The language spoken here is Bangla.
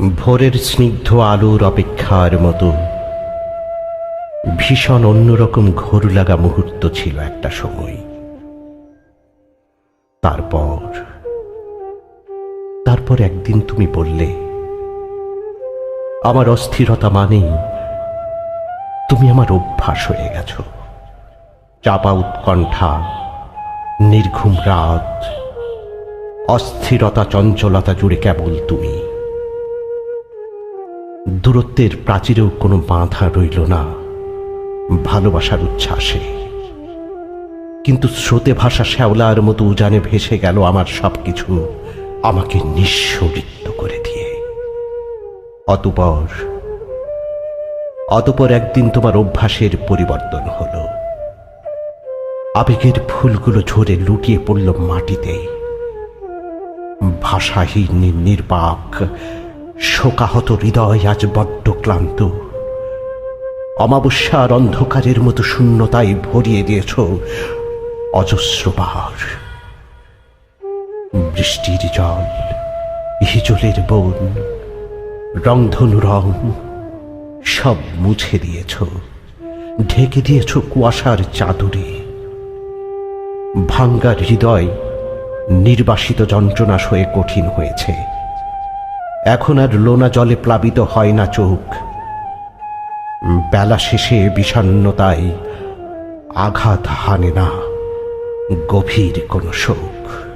ভোরের স্নিগ্ধ আলোর অপেক্ষার মতো। ভীষণ অন্যরকম ঘোর লাগা মুহূর্ত ছিল একটা সময়। তারপর তারপর একদিন তুমি বললে, আমার অস্থিরতা মানেই তুমি আমার অভ্যাস হয়ে গেছ। চাপা উৎকণ্ঠা, নির্ঘুম রাত, অস্থিরতা চঞ্চলতা জুড়ে কেবল তুমি। দূরত্বের প্রাচীরেও কোনো বাঁধা রইল না। ভালোবাসার উচ্ছ্বাসে। কিন্তু স্রোতে ভাষা শ্যাওলার মতো উজানে ভেসে গেল আমার সবকিছু, আমাকে নিঃস্বরিত্ব করে দিয়ে। অতপর অতপর একদিন তোমার অভ্যাসের পরিবর্তন হলো। আবেগের ফুলগুলো ঝরে লুটিয়ে পড়ল মাটিতে ভাষাহীন নির্বাক শোকাহত হৃদয় আজ বড্ড ক্লান্ত। অমাবস্যার অন্ধকারের মতো শূন্যতায় ভরিয়ে দিয়েছ অজস্র পাহাড়। বৃষ্টির জল হিজলের বন, রংধনু রং, সব মুছে দিয়েছ। ঢেকে দিয়েছ কুয়াশার চাদরে। ভাঙ্গার হৃদয় নির্বাসিত যন্ত্রণা হয়ে কঠিন হয়েছে। এখন আর লোনা জলে প্লাবিত হয় না চোখ। বেলা শেষে বিষণ্নতায় আঘাত হানে না গভীর কোনো শোক।